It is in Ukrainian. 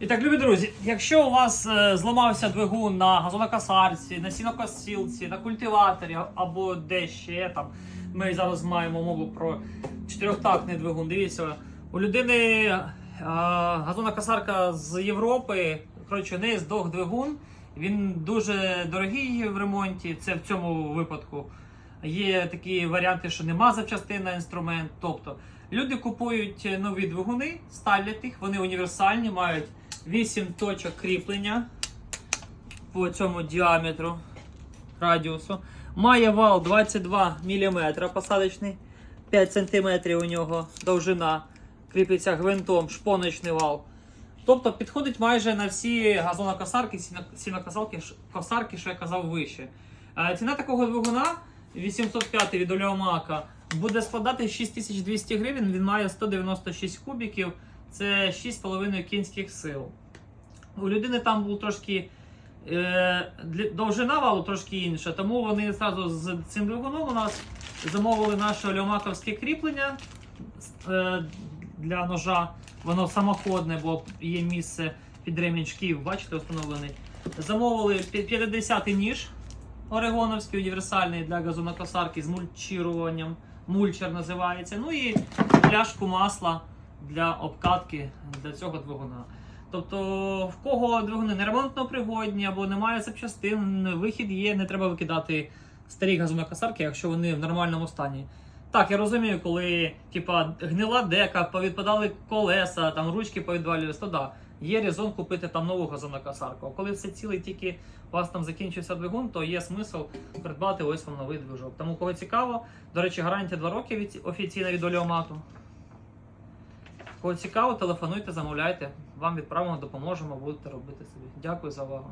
І так, любі друзі, якщо у вас е, зламався двигун на газонокосарці, на сінокосілці, на культиваторі або де ще там, ми зараз маємо мову про чотирьохтактний двигун. Дивіться, у людини е, газонокосарка з Європи, коротше, не здох двигун. Він дуже дорогий в ремонті. Це в цьому випадку. Є такі варіанти, що нема запчастин на інструмент. Тобто люди купують нові двигуни, ставлять їх, вони універсальні, мають 8 точок кріплення по цьому діаметру радіусу. Має вал 22 мм посадочний, 5 см у нього довжина. Кріпиться гвинтом, шпоночний вал. Тобто підходить майже на всі газонокосарки, сінокосарки, косарки, що я казав вище. Е, Ціна такого двигуна 805 від Олеомака буде складати 6200 гривень. Він має 196 кубіків, це 6,5 кінських сил. У людини там був трошки е, довжина валу трошки інша, тому вони зразу з цим двигуном у нас замовили наше олеомаковське кріплення е, для ножа. Воно самоходне, бо є місце під ремінь шків, бачите, встановлений. Замовили 50-й ніж орегоновський, універсальний для газонокосарки з мульчіруванням. Мульчер називається. Ну і пляшку масла для обкатки для цього двигуна. Тобто, в кого двигуни не ремонтно пригодні або немає запчастин, вихід є, не треба викидати старі газонокосарки, якщо вони в нормальному стані. Так, я розумію, коли типа гнила дека, повідпадали колеса, там ручки повідвалювалися, то да, є резон купити там нову газонокосарку. А коли це цілий тільки у вас там закінчився двигун, то є смисл придбати ось вам новий движок. Тому кого цікаво, до речі, гарантія 2 роки від офіційна від Оліомату. Кого цікаво, телефонуйте, замовляйте. Вам відправимо, допоможемо, будете робити собі. Дякую за увагу.